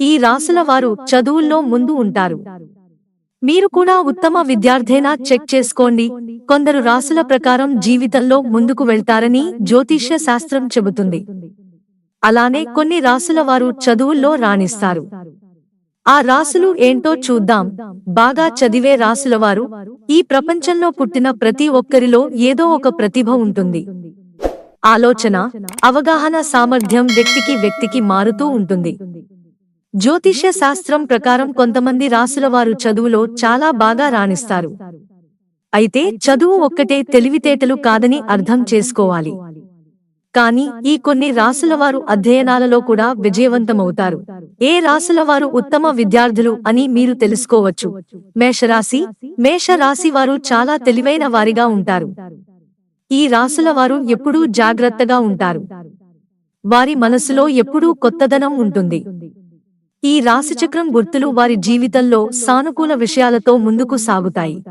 ఈ రాసుల వారు చదువుల్లో ముందు ఉంటారు. మీరు కూడా ఉత్తమ విద్యార్థేనా చెక్ చేసుకోండి. కొందరు రాసుల ప్రకారం జీవితంలో ముందుకు వెళ్తారని జ్యోతిష్య శాస్త్రం చెబుతుంది. అలానే కొన్ని రాసుల వారు చదువుల్లో రాణిస్తారు. ఆ రాసులు ఏంటో చూద్దాం. బాగా చదివే రాసుల వారు ఈ ప్రపంచంలో పుట్టిన ప్రతి ఒక్కరిలో ఏదో ఒక ప్రతిభ ఉంటుంది. ఆలోచన అవగాహన సామర్థ్యం వ్యక్తికి వ్యక్తికి మారుతూ ఉంటుంది. జ్యోతిష్య శాస్త్రం ప్రకారం కొంతమంది రాసుల వారు చదువులో చాలా బాగా రాణిస్తారు. అయితే చదువు ఒక్కటే తెలివితేటలు కాదని అర్థం చేసుకోవాలి. కానీ ఈ కొన్ని రాసుల వారు అధ్యయనాలలో కూడా విజయవంతమవుతారు. ఏ రాసుల వారు ఉత్తమ విద్యార్థులు అని మీరు తెలుసుకోవచ్చు. మేషరాశి మేషరాశి వారు చాలా తెలివైన వారిగా ఉంటారు. ఈ రాసుల వారు ఎప్పుడూ జాగ్రత్తగా ఉంటారు. వారి మనసులో ఎప్పుడూ కొత్తదనం ఉంటుంది. ఈ రాశిచక్రం గుర్తులు వారి జీవితంలో సానుకూల విషయాలతో ముందుకు సాగుతాయి.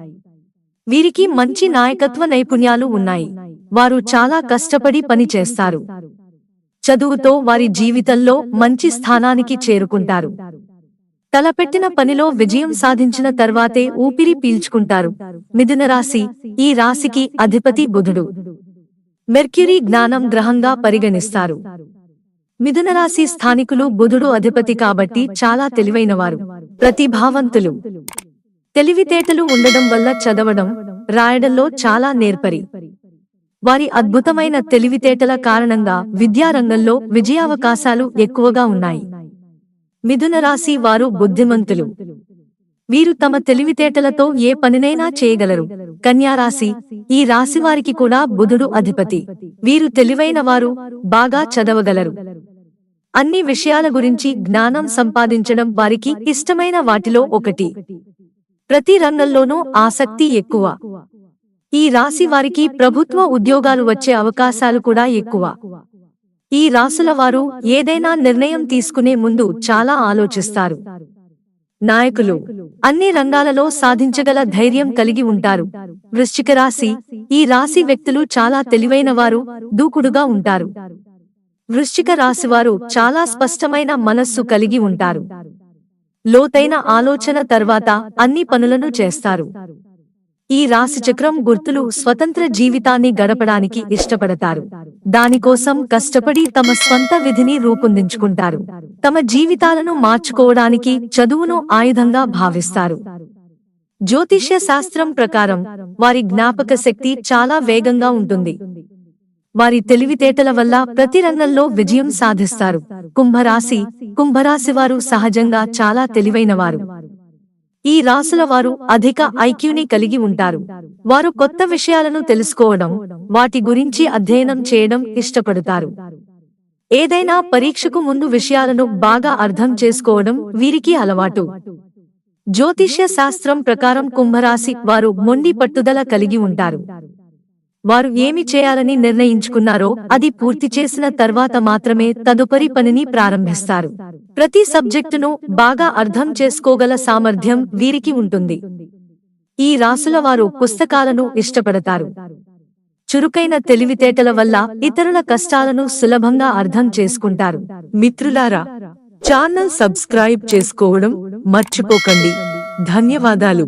వీరికి మంచి నాయకత్వ నైపుణ్యాలు ఉన్నాయి. వారు చాలా కష్టపడి పని చేస్తారు. చదువుతో వారి జీవితంలో మంచి స్థానానికి చేరుకుంటారు. తలపెట్టిన పనిలో విజయం సాధించిన తర్వాతే ఊపిరి పీల్చుకుంటారు. మిథున రాశి ఈ రాశికి అధిపతి బుధుడు. మెర్క్యూరీ జ్ఞానం గ్రహంగా పరిగణిస్తారు. మిథునరాశి స్థానికులు బుధుడు అధిపతి కాబట్టి చాలా తెలివైనవారు. ప్రతిభావంతులు. తెలివితేటలు ఉండడం వల్ల చదవడం రాయడంలో చాలా నేర్పరి. వారి అద్భుతమైన తెలివితేటల కారణంగా విద్యారంగంలో విజయావకాశాలు ఎక్కువగా ఉన్నాయి. మిథున రాశి వారు బుద్ధిమంతులు. వీరు తమ తెలివితేటలతో ఏ పనినైనా చేయగలరు. కన్యారాశి ఈ రాశి వారికి కూడా బుధుడు అధిపతి. వీరు తెలివైన వారు బాగా చదవగలరు. అన్ని విషయాల గురించి జ్ఞానం సంపాదించడం వారికి ఇష్టమైన వాటిలో ఒకటి. ప్రతి రంగంలోనూ ఆసక్తి ఎక్కువ. ఈ రాశి వారికి ప్రభుత్వ ఉద్యోగాలు వచ్చే అవకాశాలు కూడా ఎక్కువ. ఈ రాసుల వారు ఏదైనా నిర్ణయం తీసుకునే ముందు చాలా ఆలోచిస్తారు. నాయకులు అన్ని రంగాలలో సాధించగల ధైర్యం కలిగి ఉంటారు. వృశ్చిక రాశి ఈ రాశి వ్యక్తులు చాలా తెలివైన వారు దూకుడుగా ఉంటారు. వృశ్చిక రాశివారు చాలా స్పష్టమైన మనస్సు కలిగి ఉంటారు. లోతైన ఆలోచన తర్వాత అన్ని పనులను చేస్తారు. ఈ రాశిచక్రం గుర్తులు స్వతంత్ర జీవితాన్ని గడపడానికి ఇష్టపడతారు. దానికోసం కష్టపడి తమ స్వంత విధిని రూపొందించుకుంటారు. తమ జీవితాలను మార్చుకోవడానికి చదువును ఆయుధంగా భావిస్తారు. జ్యోతిష్య శాస్త్రం ప్రకారం వారి జ్ఞాపక శక్తి చాలా వేగంగా ఉంటుంది. వారి తెలివితేటల వల్ల ప్రతి రంగంలో విజయం సాధిస్తారు. కుంభరాశి కుంభరాశి వారు సహజంగా చాలా తెలివైనవారు. ఈ రాసుల వారు అధిక ఐక్యూని కలిగి ఉంటారు. వారు కొత్త విషయాలను తెలుసుకోవడం వాటి గురించి అధ్యయనం చేయడం ఇష్టపడతారు. ఏదైనా పరీక్షకు ముందు విషయాలను బాగా అర్థం చేసుకోవడం వీరికి అలవాటు. జ్యోతిష్య శాస్త్రం ప్రకారం కుంభరాశి వారు మొండి పట్టుదల కలిగి ఉంటారు. వారు ఏమి చేయాలని నిర్ణయించుకున్నారో అది పూర్తి చేసిన తర్వాత మాత్రమే తదుపరి పనిని ప్రారంభిస్తారు. ప్రతి సబ్జెక్టును బాగా అర్థం చేసుకోగల సామర్థ్యం వీరికి ఉంటుంది. ఈ రాసుల వారు పుస్తకాలను ఇష్టపడతారు. చురుకైన తెలివితేటల వల్ల ఇతరుల కష్టాలను సులభంగా అర్థం చేసుకుంటారు. మిత్రులారా ఛానల్ సబ్స్క్రైబ్ చేసుకోవడం మర్చిపోకండి. ధన్యవాదాలు.